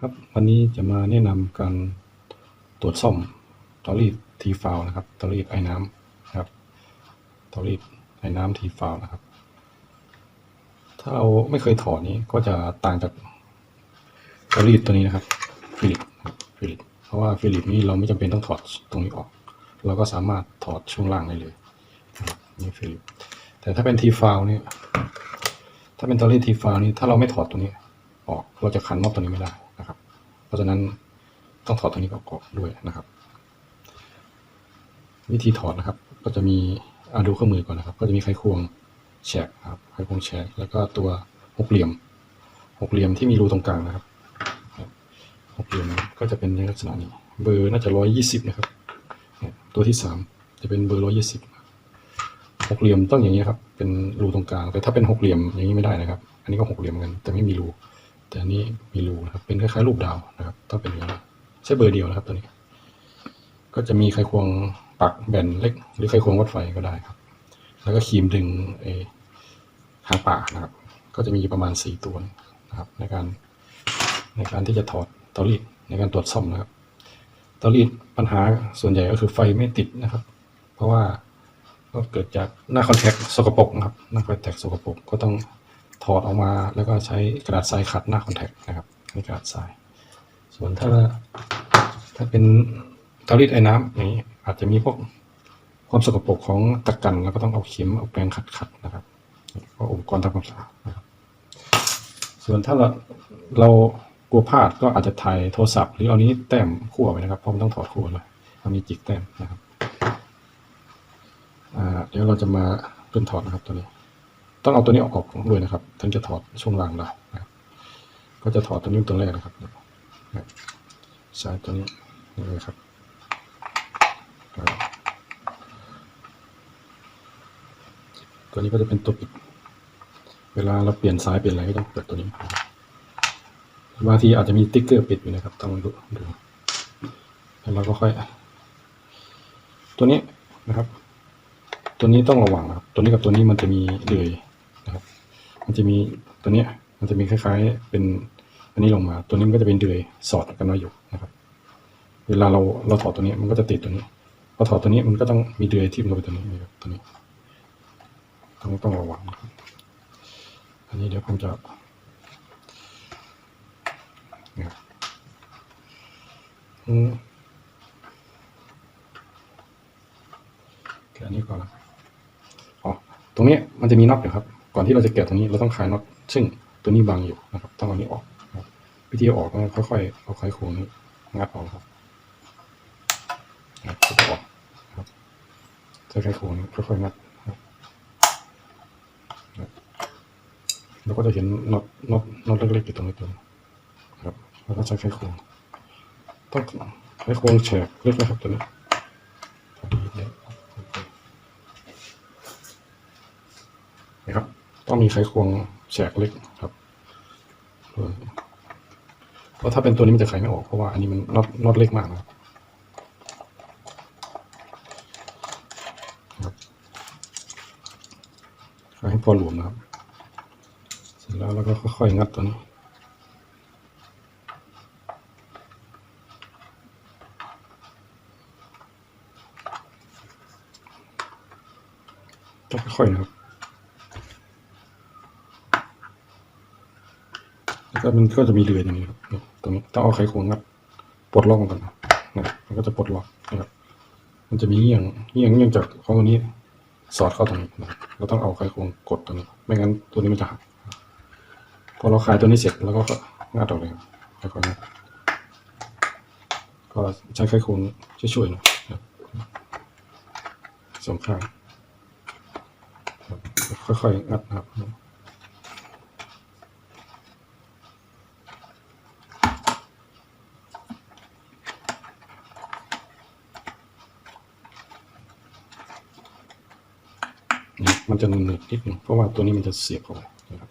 ครับวันนี้จะมาแนะนำการตรวจซ่อมตอรีดทีฟาวนะครับตอรีดไอ้น้ำนะครับตอรีดไอ้น้ำทีฟาวนะครับ ถ้าเราไม่เคยถอดนี้ก็จะต่างจากตอรีดตัวนี้นะครับฟิลิปฟิลิปเพราะว่าฟิลิปนี้เราไม่จำเป็นต้องถอดตรงนี้ออก เราก็สามารถถอดช่วงล่างได้เลยนี่ฟิลิปแต่ถ้าเป็นทีฟาวนี่ถ้าเป็นตอรีดทีฟาวนี่ถ้าเราไม่ถอดตรงนี้ออกเราจะขันน็อตตัวนี้ไม่ได้ ราะฉะนั้นต้องถอดตัวนี้ออกด้วยนะครับ วิธีถอดนะครับ ก็จะมีอาดูเครื่องมือก่อนนะครับ ก็จะมีไขควงแฉกครับไขควงแฉกแล้วก็ตัวหกเหลี่ยม หกเหลี่ยมที่มีรูตรงกลางนะครับหกเหลี่ยมก็จะเป็นในลักษณะนี้ เบอร์น่าจะร้อยยี่สิบนะครับตัวที่สามจะเป็นเบอร์ร้อยยี่สิบหกเหลี่ยมต้องอย่างนี้ครับ เป็นรูตรงกลาง แต่ถ้าเป็นหกเหลี่ยมอย่างนี้ไม่ได้นะครับ อันนี้ก็หกเหลี่ยมกัน แต่ไม่มีรู แต่อันนี้มีรูนะครับ เป็นคล้ายๆรูปดาวนะครับ ต้องเป็นอย่างนี้ใช้เบอร์เดียวนะครับตัวนี้ ก็จะมีไขควงปักแบนเล็ก หรือไขควงวัดไฟก็ได้ครับ แล้วก็ครีมดึงไอ้หางป่านะครับ ก็จะมีประมาณสี่ตัวนะครับ ในการในการที่จะถอดเตารีดในการตรวจซ่อมนะครับเตารีดปัญหาส่วนใหญ่ก็คือไฟไม่ติดนะครับ เพราะว่าก็เกิดจากหน้าคอนแทคสกปรกนะครับหน้าคอนแทคสกปรกก็ต้อง ถอดออกมาแล้วก็ใช้กระดาษทรายขัดหน้าคอนแทคนะครับนี่กระดาษทราย ส่วนถ้าถ้าเป็นเตารีดไอ้น้ำอย่างนี้อาจจะมีพวกความสกปรกของตะกัน แล้วก็ต้องเอาเข็มเอาแปรงขัดขัดๆนะครับก็อุปกรณ์ทำความสะอาดนะครับ ส่วนถ้าเราเรากลัวพลาดก็อาจจะถ่ายโทรศัพท์ หรือเอานี้แต้มคู่เอาไว้นะครับเพราะมันต้องถอดคู่เลยมันมีจิกแต้มนะครับเดี๋ยวเราจะมาเริ่มถอดนะครับตัวนี้ ต้องเอาตัวนี้ออกด้วยนะครับถึงจะถอดช่วงล่างได้นะครับก็จะถอดตัวนี้ตัวแรกนะครับใช้ตัวนี้นี่เลยครับตัวนี้ก็จะเป็นตัวปิด เวลาเราเปลี่ยนสายเปลี่ยนอะไรก็ต้องเปิดตัวนี้บางทีอาจจะมีติ๊กเกอร์ปิดอยู่นะครับ ต้องดูดูแล้วเราก็ค่อย ตัวนี้นะครับ ตัวนี้ต้องระวังนะครับ ตัวนี้กับตัวนี้มันจะมีเลย นะครับ มันจะมีตัวเนี้ยมันจะมีคล้ายๆ เป็นอันนี้ลงมา ตัวนี้มันก็จะเป็นเดือยสอดกันมาอยู่นะครับ เวลาเราเราถอดตัวนี้มันก็จะติดตัวนี้พอถอดตัวนี้มันก็ต้องมีเดือยที่มันไปตัวนี้นะครับตัวนี้ต้องต้องระวังอันนี้เดี๋ยวผมจะนี่ยอืมแกะอันนี้ก่อนนะอ๋อตรงนี้มันจะมีน็อตอยู่ครับ ก่อนที่เราจะแกะตรงนี้เราต้องคลายน็อตซึ่งตัวนี้บังอยู่นะครับ ต้องเอาอันนี้ออกนะครับวิธีออกก็ค่อยๆเอาไขควงนี้งัดออกครับงัดออกนะครับใช้ไขควงนี้ค่อยๆงัดนะครับเราก็จะเห็นน็อตน็อตน็อตเล็กๆอยู่ตรงนี้ตัวครับแล้วก็ใช้ไขควงต้องไขควงแฉกเล็กนะครับตัวนี้พอดีเนี่ยนะครับ ต้องมีไขควงแฉกเล็กครับเพราะถ้าเป็นตัวนี้มันจะไขไม่ออกเพราะว่าอันนี้มันน็อตน็อตเล็กมากนะครับให้พอหลวมนะครับ เสร็จแล้วเราก็ค่อยๆงัดตัวนี้ต้องค่อยๆนะครับ แล้ว ก็มันก็จะมีเดือยอย่างนี้ครับตรงนี้ต้องเอาไขควงงัดปลดล็อกมันก่อนนะนะมันก็จะปลดล็อกนะครับ มันจะมีเงี้ยงเงี้ยงเงี้ยงจากข้องตัวนี้สอดเข้าตรงนี้นะเราต้องเอาไขควงกดตัวนี้ ไม่งั้นตัวนี้มันจะหักพอเราคลายตัวนี้เสร็จแล้วก็งัดออกเลยครับแล้วก็งัดก็ใช้ไขควงช่วยๆหนะครับสองข้างครค่อยๆงัดนะครับ นี่ มันจะหนึบๆนิดนึงเพราะว่าตัวนี้มันจะเสียบเข้าไปนะครับ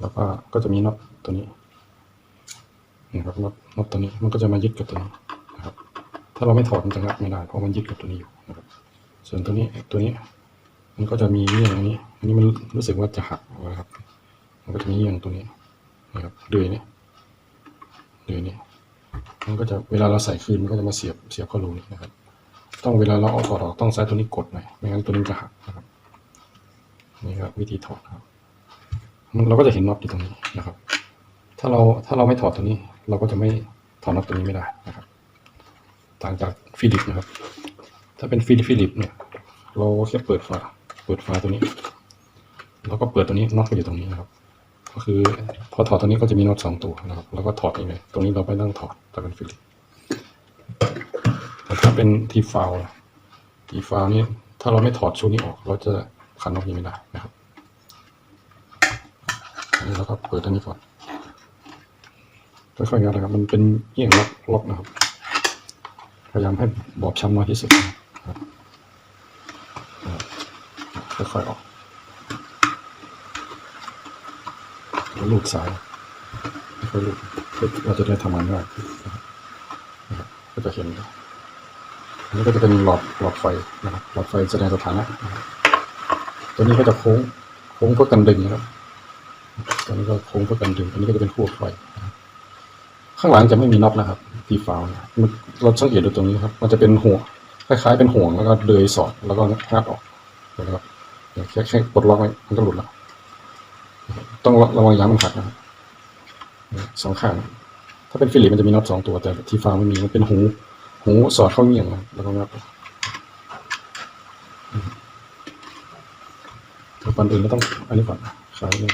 แล้วก็ก็จะมีน็อตตัวนี้นะครับน็อตน็อตตัวนี้มันก็จะมายึดกับตัวนี้นะครับ ถ้าเราไม่ถอดมันจะงัดไม่ได้เพราะมันยึดกับตัวนี้อยู่นะครับ ส่วนตัวนี้ตัวนี้ มันก็จะมีเยงอย่างนี้ อันนี้มันรู้สึกว่าจะหักนะครับ มันก็จะมีเงี้ยงตัวนี้นะครับเดือยนี่เดือยนี่มันก็จะเวลาเราใส่คืนมันก็จะมาเสียบเสียบเข้ารูนี่นะครับ ต้องเวลาเราเอาถอดออกต้องใช้ตัวนี้กดหน่อยไม่งั้นตัวนี้จะหักนะครับนี่ครับวิธีถอดครับเราก็จะเห็นน็อตอยู่ตรงนี้นะครับ ถ้าเราถ้าเราไม่ถอดตัวนี้ เราก็จะไม่ถอดน็อตตัวนี้ไม่ได้นะครับ ต่างจากฟิลิปนะครับ ถ้าเป็นฟิลิปฟิลิปเนี่ย เราแค่เปิดฝาเปิดฝาตัวนี้ แล้วก็เปิดตัวนี้น็อตก็อยู่ตรงนี้นะครับ ก็คือพอถอดตัวนี้ก็จะมีน็อตสองตัวนะครับ แล้วก็ถอดเองเลยตรงนี้เราไม่ต้องถอดถ้าเป็นฟิลิป แต่ถ้าเป็นทีฟาวทีฟาวนี่ถ้าเราไม่ถอดชุดนี้ออก เราจะขันน็อตนี้ไม่ได้นะครับนนี้เราก็เปิดตัวนี้ก่อนค่อยๆงัดนะครับ มันเป็นเงี้ยงล็อกล็อกนะครับ พยายามให้บอบช้ำน้อยที่สุดนะครับค่อยๆออกแล้วลูกสายค่อยๆลูกเราจะได้ทำงานง่ายนะครับนะครับก็จะเห็นอั นนี้ก็จะเป็นหลอดหลอดไฟนะครับ หลอดไฟแสดงสถานะ ตัวนี้ก็จะโค้งโค้งเพื่อกันดึงนะครับ ตัวนี้ก็โค้งเพื่อกันดึงอันนี้ก็จะเป็นขั้วไฟ ข้างหลังจะไม่มีน็อตนะครับ ทีฟาวเนี่ยมันเราสังเกตดูตรงนี้ครับ มันจะเป็นห่วงคล้ายๆเป็นห่วงแล้วก็เดยสอดแล้วก็งัดออกนะครับแค่แค่ปลดล็อกไว้มันก็หลุดแล้ว ต้องระวังยางมันหักนะครับสองข้าง ถ้าเป็นฟิลิปมันจะมีน็อตสองตัวแต่ทีฟาไม่มีมันเป็นหู หูสอดเข้าเงี่ยงนะแล้วก็งัดออกแต่ก่อนอื่นก็ต้องอันนี้ก่อนคลายนี่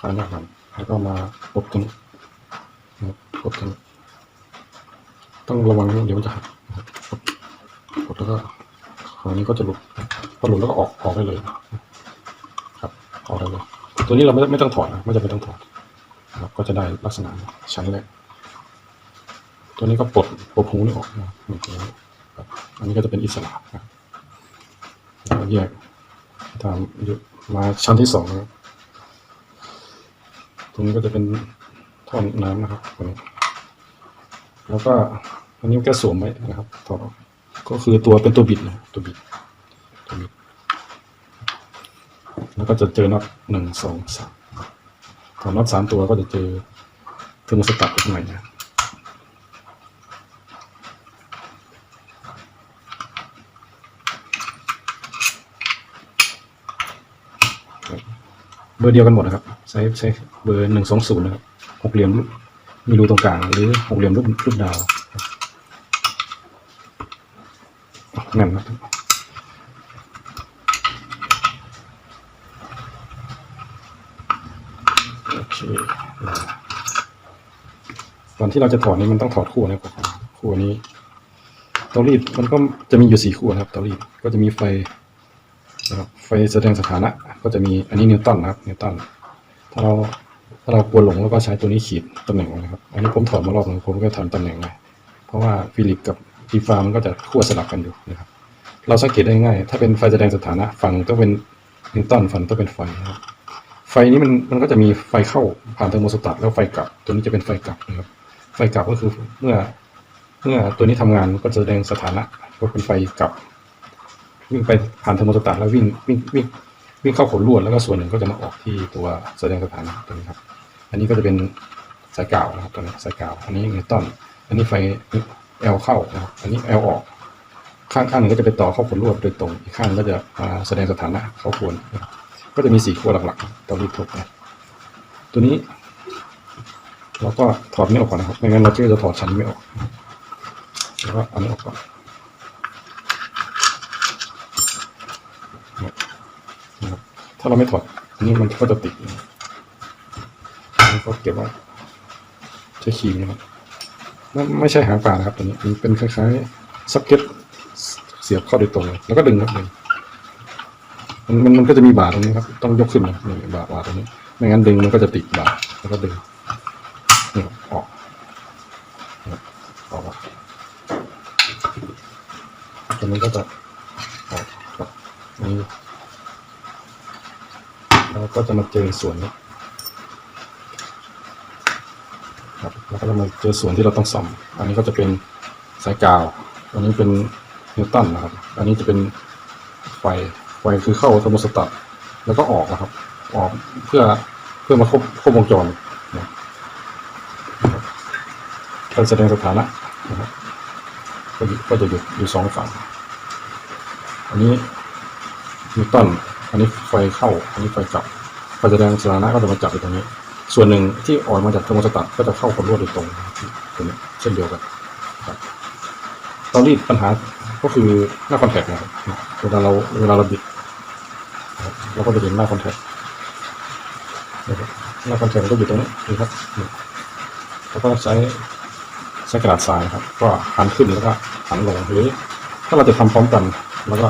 คลายหน้าก่อนแล้วก็มาปบตรงนี้นะครับปบตรงนี้ต้องระวังเดี๋ยวมันจะหักนะครับปบปบแล้วก็คราวนี้ก็จะหลุดพอหลุดแล้วก็ออกออกได้เลย ครับออกได้เลย ตัวนี้เราไม่ไม่ต้องถอดนะไม่จำเป็นต้องถอดนะครับก็จะได้ลักษณะชั้นแรกตัวนี้ก็ปลดปลดหูนี่ออกนะครับนี่ตัวครับอันนี้ก็จะเป็นอิสระนะครับแล้วแยกตามมาชั้นที่สองนะตรงนี้ก็จะเป็นท่อน้ำนะครับตัวนี้แล้วก็อันนี้ก็สวมไว้นะครับถอดออกก็คือตัวเป็นตัวบิดนะตัวบิดตัวบิด แล้วก็จะเจอน็อตหนึ่งสองสามถอน็อตสามตัวก็จะเจอเทอร์โมสตัตอยู่ข้างในะเบอร์เดียวกันหมดนะครับ ใช้ใช้เบอร์หนึ่งสองศูนย์นะครับหกเหลี่ยมรูมีรูตรงกลางหรือหกเหลี่ยมรูปรูปดาวแน่นนะครับ โอเค ตอนที่เราจะถอดนี่มันต้องถอดคู่นะครับคู่นี้เตารีดมันก็จะมีอยู่สี่คู่นะครับเตารีดก็จะมีไฟนะครับไฟแสดงสถานะ ก็จะมีอันนี้นิวตันนะครับนิวตันถ้าเราถ้าเรากลัวหลงแล้วก็ใช้ตัวนี้ขีดตำแหน่งนะครับ อันนี้ผมถอดมารอบหนึงผมก็ทำตำแหน่งไว้เพราะว่าฟิลิปกับทีฟามันก็จะขั้วสลับกันอยู่นะครับ เราสังเกตได้ง่าย ถ้าเป็นไฟแสดงสถานะฝั่งต้องเป็นนิวตันฝั่งต้องเป็นไฟนะครับไฟนี้มันมันก็จะมีไฟเข้าผ่านเทอร์โมสตัตแล้วไฟกลับ ตัวนี้จะเป็นไฟกลับนะครับ ไฟกลับก็คือเมื่อเมื่อตัวนี้ทำงานก็จะแสดงสถานะว่าเป็นไฟกลับ วิ่งไปผ่านเทอร์โมสตัตแล้ววิ่งวิ่งวิ่งวิ่งเข้าขนลวดแล้วก็ส่วนหนึ่งก็จะมาออกที่ตัวแสดงสถานะตัวนี้ครับ อันนี้ก็จะเป็นสายกาวนะครับตัวนี้สายกาว อันนี้นิวตันอันนี้ไฟ L เข้านะครับอันนี้ L ออก ข้างข้างหนึ่งก็จะไปต่อเข้าขนลวดโดยตรง อีกข้างก็จะมาแสดงสถานะเข้าขนนะครับก็จะมีสี่ขั้วหลักๆตัวรีดทบนะตัวนี้ เราก็ถอดไม่ออกก่อนนะครับ ไม่งั้นเราจะถอดชั้นไม่ออกแล้วก็เอันนี้ออกก่อนนะครับถ้าเราไม่ถอดอันนี้มันก็จะติดนะครับอันนี้ก็เก็บไว้ใช้ครีมนะครับไม่นไม่ใช่หางปลานะครับตัวนี้มันเป็นคล้ายๆซับเก็ตเสียบเข้าโดยตรงเลยแล้วก็ดึงครับดึงมันมันก็จะมีบาตรงนี้ครับ ต้องยกขึ้นนะนี่บาบาตรงนี้ ไม่งั้นดึงมันก็จะติดบาแล้วก็ดึง นี่ครับออกนี่ครับออกแล้วตรงนี้ก็จะออกครับนี่แล้วก็จะมาเจอส่วนนี้ครับแล้วก็จะมาเจอส่วนที่เราต้องซ่อม อันนี้ก็จะเป็นสายกาว อันนี้เป็นนิวตันนะครับ อันนี้จะเป็นไฟ ไฟคือเข้าเทอร์โมสตัตแล้วก็ออกนะครับ ออกเพื่อเพื่อมาครบครบวงจรนะ การแสดงสถานะนะครับก็จะอยู่อยู่สองฝั่ง อันนี้นิวตันอันนี้ไฟเข้า อันนี้ไฟกลับไฟแสดงสถานะก็จะมาจับอยู่ตรงนี้ ส่วนหนึ่งที่ออกมาจากเทอร์โมสตัตก็จะเข้ากับลวดโดยตรงนะครับตรงนี้เช่นเดียวกันตอนรีดปัญหาก็คือหน้าคอนแทคนะครับเวลาเราเวลาเราบิดเราก็จะเห็นหน้าคอนแทคหน้าคอนแทคก็อยู่ตรงนี้นะครับแล้วก็ใช้ ใช้กระดาษทรายครับ ก็หันขึ้นแล้วก็หันลงหรือถ้าเราจะทำพร้อมกันแล้วก็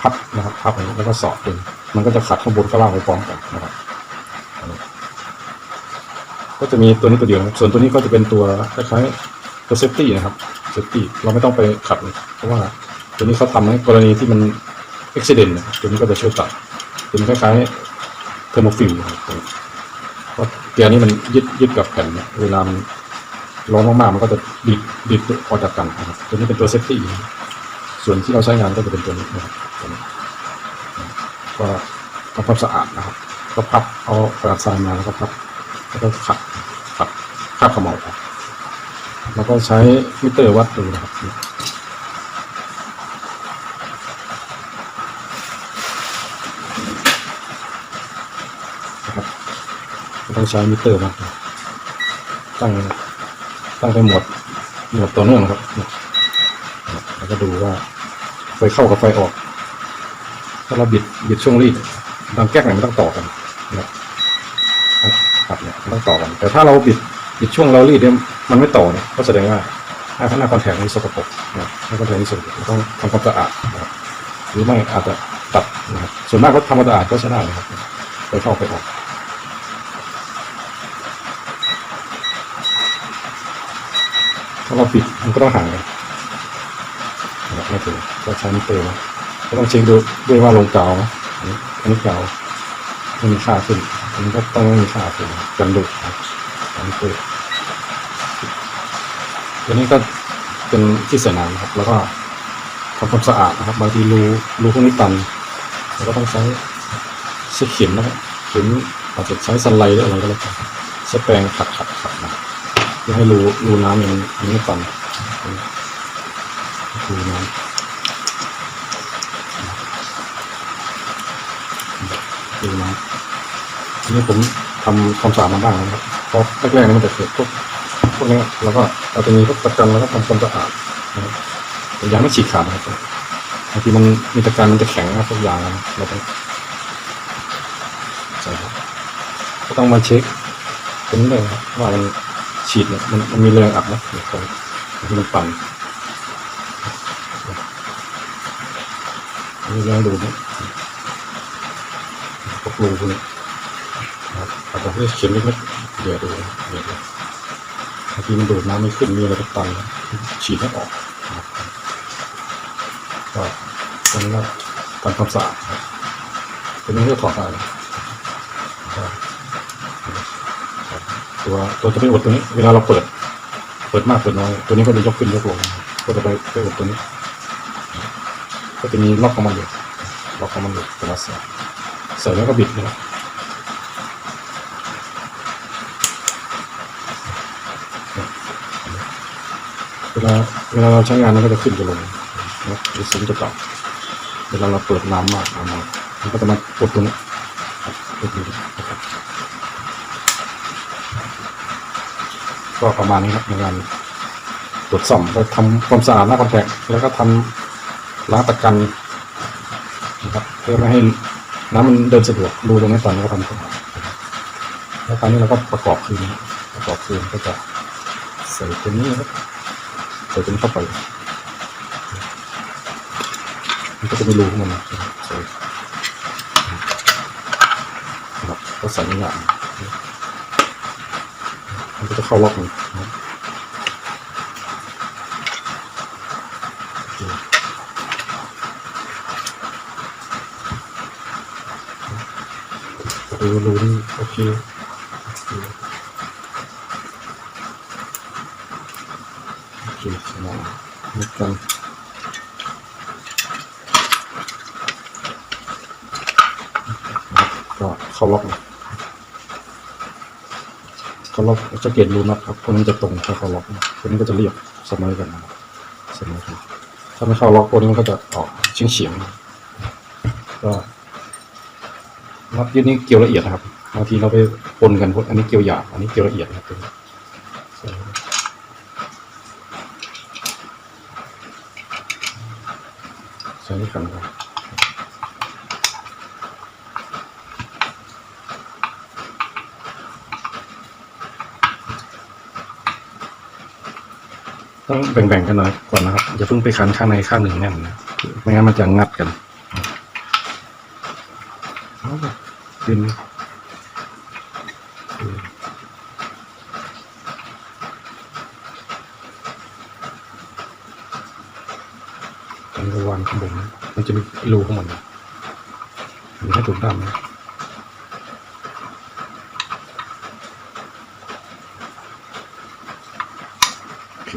พับนะครับพับอย่างนี้แล้วก็สอดดึงมันก็จะขัดข้างบนข้างล่างไปพร้อมกันนะครับ ก็จะมีตัวนี้ตัวเดียวส่วนตัวนี้ก็จะเป็นตัวคล้ายๆตัวเซฟตี้นะครับเซฟตี้เราไม่ต้องไปขัดเพราะว่าตัวนี้เขาทำให้กรณีที่มันอุบิเหตุนะครับตัวนี้ก็จะช่วยตัดตัวนี้คล้ายๆเทอร์โมฟิลนะครับเพราะเกียร์นี้มันยึดยึดกับแผ่นเนี่ยเวลามัน ร้อนมากๆมันก็จะดิดดิดออกจากกันนะครับตัวนี้เป็นตัวเซฟตี้ส่วนที่เราใช้งานก็จะเป็นตัวนี้นะครับก็ทำความสะอาดนะครับ ก็พับเอากระดาษทรายมาแล้วก็พับแล้วก็ขัดขัดคราบขมเหลาออกแล้วก็ใช้มิเตอร์วัดดูนะครับนะครับต้องใช้มิเตอร์มาตั้ง ตั้งไปหมวดหมวดต่อเนื่องครับ แล้วก็ดูว่าไฟเข้ากับไฟออก ถ้าเราบิดบิดช่วงรีดบางแก๊กเนี่ยมันต้องต่อกันนะครับเนี่ยต้องต่อกัน แต่ถ้าเราบิดบิดช่วงเรารีดเนี่ยมันไม่ต่อเนี่ยก็แสดงว่าหน้าหน้าคอนแทคนี้สกปรกนะครับหน้าคอนแทคนี้สกปรกต้องทำความสะอาดนะครับหรือไม่อาจจะตัดนะครับส่วนมากก็ทำความสะอาดก็ใช้ได้นะครับไปเข้าไปออก ถ้าเราปิดมันก็ต้องห่างกันะครับไม่ถึงก็ใช้มิเตอร์นะก็ต้องเช็คดูด้วยว่าลงกาวไหมอันนี้อันนี้กาวไม่มีค่าขึ้นอันนี้ก็ต้องไม่มีค่าขึ้นกันดูครับอันนี้คือตัวนี้ก็เป็นที่ใส่น้ำนะครับ แล้วก็ทำความสะอาดนะครับบางทีรูรูพวกนี้ตันเราก็ต้องใช้ใช้เข็มนะครับเข็มอาจจะใช้สไลด์หรืออะไรก็แล้วกันใช้แปรงขัดขัดขัด นะให้รูรูน้ำมันมันไม่ตันรูน้ำรูน้ำทีนี้ผมทำความสะอาดมาบ้างนะครับเพราะแรกๆนี่มันจะเกิดพวกพวกนี้แล้วก็เราจะมีพวกตะกันแล้วก็ทำความสะอาดนะครับแต่ยังไม่ฉีกขาดนะครับบางทีมันมีตะกันมันจะแข็งนะพวกยางนะเราต้องใช่ครับก็ต้องมาเช็คตรงนี้เลยว่ามัน ฉีดเนี่ยมันมันมีแรงอัดนะเดี๋ยวก่อนที่มันปั่นมีแรงดูดนะพวกรูพวกนี้นะครับอาจจะให้เข็มเล็กๆเดี๋ยวดูนะเดี๋ยวดูบางทีมันดูดน้ำไม่ขึ้นมีอะไรก็ตันฉีดให้ออกก็ตอนนี้ก็ทำความสะอาดนะครับตัวนี้ก็ถอดได้นะก็ ตัวตัวจะไปอดตัวนี้ เวลาเราเปิด เปิดมากเปิดน้อย ตัวนี้ก็จะยกขึ้นยกลง ก็จะไปไปอดตัวนี้ ก็จะมีล็อกของมันอยู่ล็อกของมันอยู่เวลาใส่ใส่แล้วก็บิดนะครับเวลาเวลาเราใช้งานมันก็จะขึ้นจะลงนะหรือสูงจะต่ำเวลาเราเปิดน้ำมากน้ำน้อยมันก็จะมากดตัวนี้กดตัวนี้นะครับ ก็ประมาณนี้ครับในการตรวจสอบก็ทำความสะอาดหน้าคอนแทคแล้วก็ทำล้างตะกันนะครับเพื่อไม่ให้น้ำมันเดินสะดวกรูตรงนี้ตอนนี้ก็ทำแล้วคราวนี้เราก็ประกอบคืนประกอบคืนก็จะใส่ตัวนี้นะครับใส่ตัวนี้เข้าไปมันก็จะมีรูของมันนะครับใส่ครับก็ใส่ไม่ยากมันก็จะเข้าล็อกมันนะครับโอเคดูรูนี่โอเคโอเคสมอง นึกกันก็เข้าล็อก เลยเข้าล็อกจะเกตรูน็อตครับพวกนี้จะตรงถ้าเขาล็อกพวกนี้ก็จะเรียบเสมอกันนะครับเสมอกันถ้าไม่เข้าล็อกพวกนี้มันก็จะออกเฉียงเฉียงก็น็อตยึดนี้เกลียวละเอียดนะครับบางทีเราไปปนกันพวกอันนี้เกลียวหยาบอันนี้เกลียวละเอียดนะครับตัวนี้ใส่ด้วยกันครับ ต้องแบ่งๆกันหน่อยก่อนนะครับอย่าเพิ่งไปคันข้างในข้างหนึ่งแน่นนะไม่งั้นมันจะงัดกันดึงอันนี้ก็วางข้างบนนะมันจะมีรูข้างบนนะมีให้ถูกด้านนะโอเค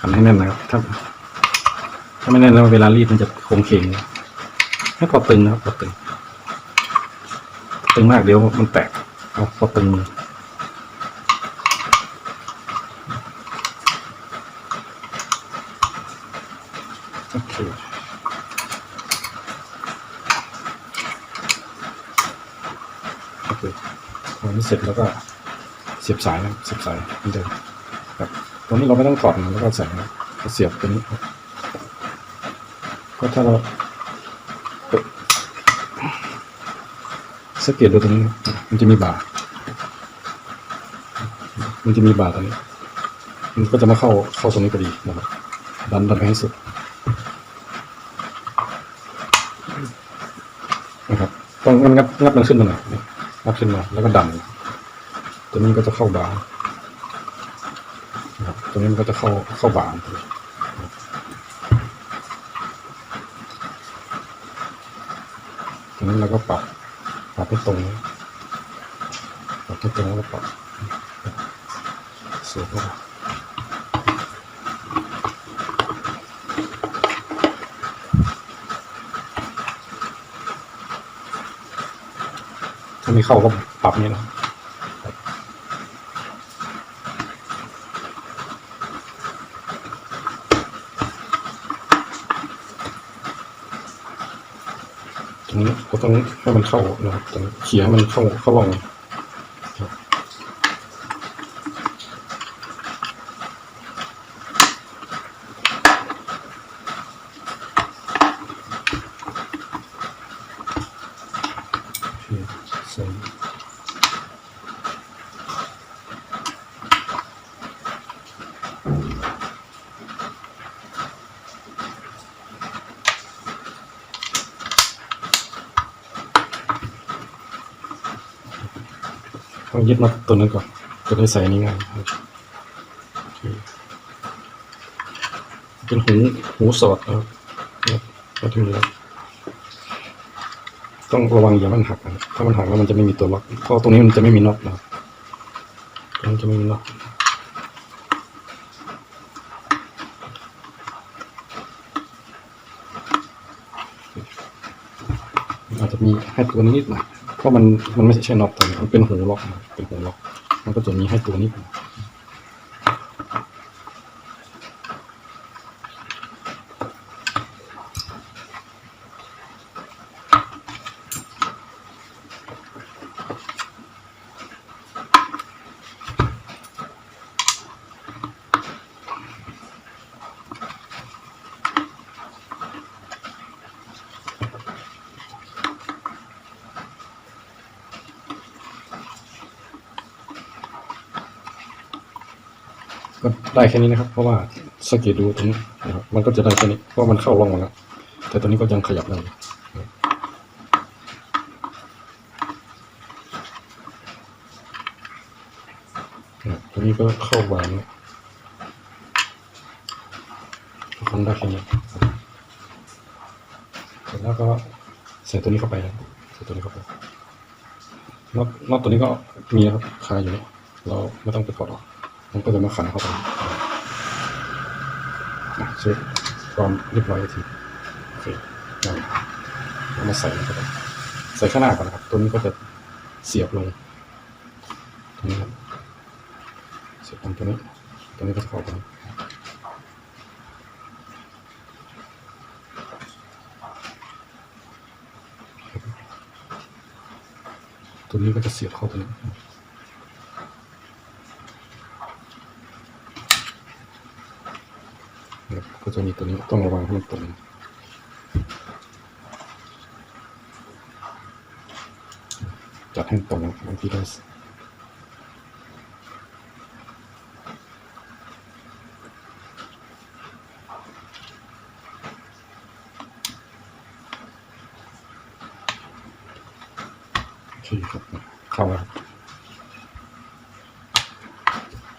ทำให้แน่นนะครับ ถ้าถ้าไม่แน่นแล้วเวลารีดมันจะโค้งเคงให้พอตึงนะครับพอตึง ตึงมากเดี๋ยวมันแตกเอาพอตึงมือโอเคโอเคพอนี้เสร็จแล้วก็เสียบสายนะเสียบสายเหมือนเดิมครับตรงนี้เราไม่ต้องถอดแล้วก็ใส่นะ เสียบตัวนี้ก็ถ้าเราสังเกตดูตรงนี้ มันจะมีบามันจะมีบาตรงนี้ มันก็จะมาเข้าเข้าตรงนี้พอดีนะครับดันดันให้สุดนะครับต้องงัดงัดงัดมันขึ้นมาหน่อยนี่งัดขึ้นมาแล้วก็ดันตัวนี้ก็จะเข้าบา ตรงนี้มันก็จะเข้าเข้าบานตรงนี้เราก็ปรับปรับให้ตรงปรับให้ตรงแล้วก็ปรับเสียเข้าไปถ้าไม่เข้าก็ปรับนี่นะ ตรงนี้ก็ต้องให้มันเข้านะครับเขี่ยให้มันเข้าเข้าร่องใส่ ต้องยึดมาตัวนั้นก่อนจะได้ใส่นี้ง่ายเป็นหูหูสอดนะครับก็ถึงแล้วต้องระวังอย่ามันหักนะถ้ามันหักแล้วมันจะไม่มีตัวล็อกเพราะตรงนี้มันจะไม่มีน็อตนะครับตรงนี้จะไม่มีน็อตอาจจะมีให้ตัวนิดหน่อย เพราะมันมันไม่ใช่น็อตตัวนี้มันเป็นหูล็อกนะเป็นหูล็อก มันก็จะมีให้ตัวนี้ ก็ ได้แค่นี้นะครับ เพราะว่าสังเกตดูตรงนี้นะครับมันก็จะได้แค่นี้เพราะมันเข้าร่องมาแล้วแต่ตัวนี้ก็ยังขยับได้อนะครับตัวนี้ก็เข้าวางเนี่ยทำได้แค่นี้เสร็จแล้วก็ใส่ตัวนี้เข้าไปนะใส่ตัวนี้เข้าไปน็อตน็อตตัวนี้ก็มีนะครับคาอยู่นี่เราไม่ต้องไปถอดออกมันก็จะมาขันเข้าไป เช็คความเรียบร้อยอีกทีโอเคได้เอามาใส่เข้าไปใส่ข้างหน้าก่อนนะครับ ตัวนี้ก็จะเสียบลงตรงนี้ครับเสียบลงตัวนี้ตัวนี้ก็จะเข้าไปตัวนี้ก็จะเสียบเข้าไปะมีตัวนี้ต้องระวังให้มันตรงจัดให้ตรงบางทีได้โอเคครับเข้าแล้วครับ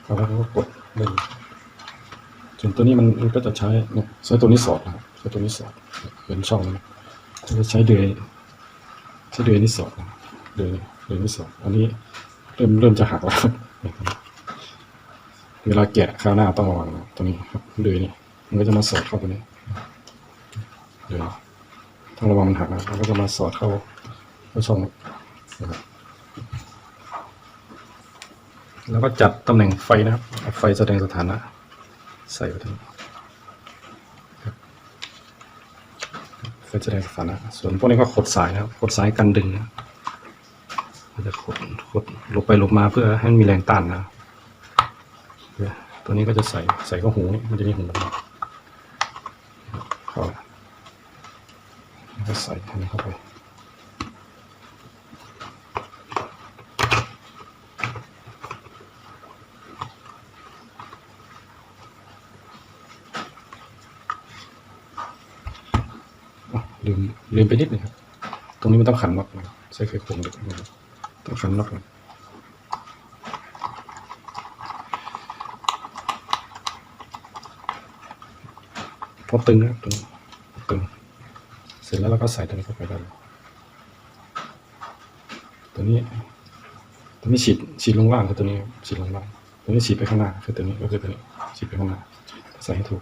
เข้าแล้วก็กดได้เลยส่วน ตัวนี้มันมันก็จะใช้ใช้ตัวนี้สอดนะครับใช้ตัวนี้สอดเป็นช่องนี้จะใช้เดือยใช้เดือยนี้สอดนะเดือยเดือยนี้สอดอันนี้เริ่มเริ่มจะหักแล้วเวลาแกะข้าวหน้าต้องระวังนะตัวนี้ครับเดือยนี่มันก็จะมาสอดเข้าตัวนี้เดือยต้องระวังมันหักนะมันก็จะมาสอดเข้าเข้าช่องนะครับแล้วก็จัดตำแหน่งไฟนะครับ ไฟแสดงสถานะ ใส่ไปตรงนี้ครับไดงสถานะส่วนพวกนี้ก็ขดสายนะครับขดสายกันดึงนะมันจะขดขดลงไปลงมาเพื่อให้มันมีแรงต้านนะเพื่อตัวนี้ก็จะใส่ใส่ก็หูนี่มันจะมีหูเข้าก็ใส่นนี้เข้าไป อะ ลืมไปนิดหนึงครับ ตรงนี้มันต้องขันน็อตนะครับใช้ไขควงเด็กนะครับต้องขันน็อตนะพอตึงนะครับตรงนี้ตึง เสร็จแล้วเราก็ใส่ตัวนี้เข้าไปได้ตัวนี้ ตัวนี้ฉีดฉีดลงล่างคือตัวนี้ฉีดลงล่างตัวนี้ฉีดไปข้างหน้าคือตัวนี้ก็คือตัวนี้ฉีดไปข้างหน้าใส่ให้ถูก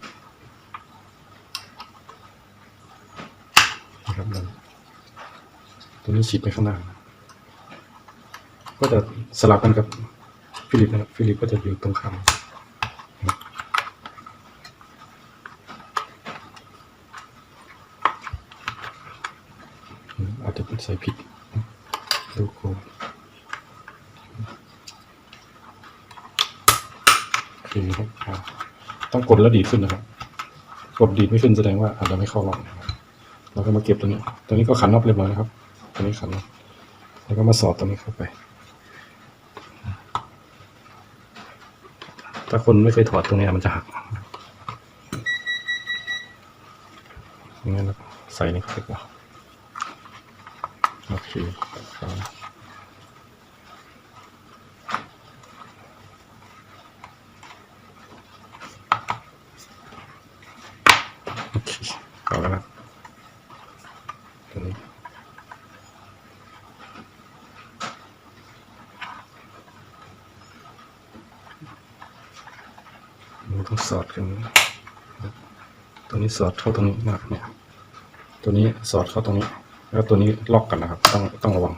นะ ครับมันตัวนี้ฉีดไปข้างหน้า ก็จะสลับกันกับฟิลิปนะครับฟิลิปก็จะอยู่ตรงข้ามอาจจะเป็นใส่ผิดดูโคโอเคครับต้องกดแล้วดีดขึ้นนะครับ กดดีดไม่ขึ้นแสดงว่าอาจจะไม่เข้าล็อกนะครับ เราก็มาเก็บตัวนี้ ตัวนี้ก็ขันน็อตเรียบร้อยนะครับ ตัวนี้ขันน็อตแล้วก็มาสอดตัวนี้เข้าไป ถ้าคนไม่เคยถอดตรงนี้มันจะหักงนี้นะใส่นี่เข้าไปก่อนโอเคครับโอเคเอาแล้วนะ ตัวนี้มันต้องสอดกันตัว นี้สอดเข้าตรงนี้นะครับเนี่ย ตัวนี้สอดเข้าตรงนี้ แล้วตัวนี้ล็อกกันนะครับ ต้องต้องระวัง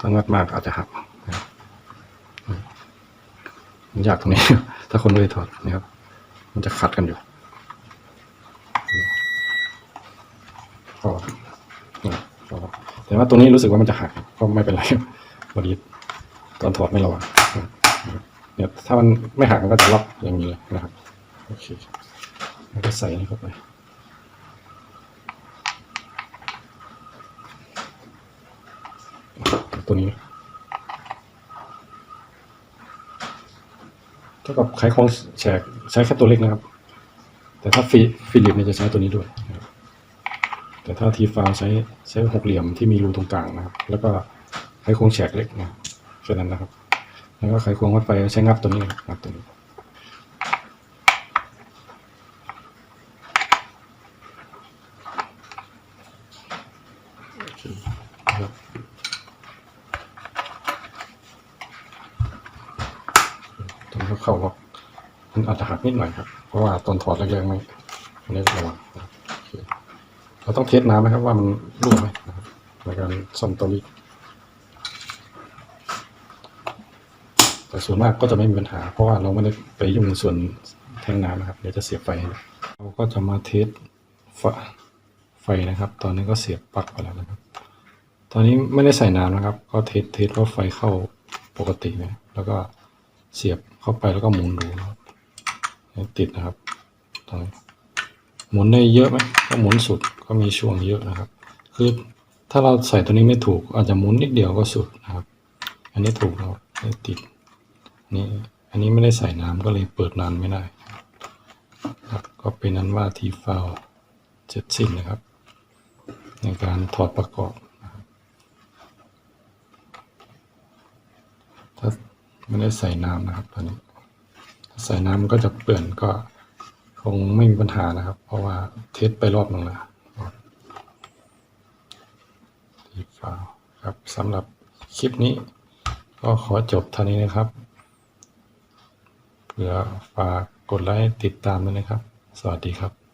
ถ้างัดมากอาจจะหักนะครับมันยากตรงนี้ ถ้าคนไม่ได้ถอดนะครับ มันจะขัดกันอยู่พอพอแต่ว่าตรงนี้รู้สึกว่ามันจะหักก็ไม่เป็นไรพอดีตอนถอดไม่ระวังเนี่ยถ้ามันไม่หักมันก็จะล็อกอย่างนี้เลยนะครับโอเค แล้วก็ใส่นี่เข้าไปตัวนี้เท่ากับไขควงแฉกใช้แค่ตัวเล็กนะครับ แต่ถ้าฟิฟิลิปเนี่ยจะใช้ตัวนี้ด้วยแต่ถ้าทีฟาวใช้ใช้หกเหลี่ยมที่มีรูตรงกลางนะครับ แล้วก็ไขควงแฉกเล็กนะแค่นั้นนะครับ แล้วก็ไขควงวัดไฟใช้งับตัวนี้งับตัวนี้โอเคนะครับ ก็เข้าล็อกมั นิดหน่อยครับ เพราะว่าตอนถอดแรกๆไม่ไม่ได้ระวังเราต้องเทสน้ำนะครับว่ามันรั่วไหมในการซ่อมตัวนี้แต่ส่วนมากก็จะไม่มีปัญหา เพราะว่าเราไม่ได้ไปยุ่งส่วนแทงน้ำนะครับ เดี๋ยวจะเสียบไฟ เราก็จะมาเทสไฟไฟนะครับ ตอนนี้ก็เสียบปลั๊กไปแล้วนะครับ ตอนนี้ไม่ได้ใส่น้ำนะครับ ก็เทสเทสว่าไฟเข้าปกติไหมแล้วก็เสียบเข้าไปแล้วก็หมุนดูนะครับ ติดนะครับตอนหมุนได้เยอะไหมก็หมุนสุดก็มีช่วงเยอะนะครับ คือถ้าเราใส่ตัวนี้ไม่ถูก อาจจะหมุนนิดเดียวก็สุดนะครับ อันนี้ถูกแล้วไม่ติดนี่อันนี้ไม่ได้ใส่น้ำก็เลยเปิดนานไม่ได้ก็เป็นนั้นว่าทีฟาวเสร็จสิ้นนะครับ ในการถอดประกอบถ้าไม่ได้ใส่น้ำนะครับตอนนี้ ใส่น้ำมันก็จะเปื่อนก็คงไม่มีปัญหานะครับ เพราะว่าเทสไปรอบหนึ่งแล้วทีฟาวครับสำหรับคลิปนี้ ก็ขอจบเท่านี้นะครับเผื่อฝากกดไลค์ติดตามด้วยนะครับ สวัสดีครับ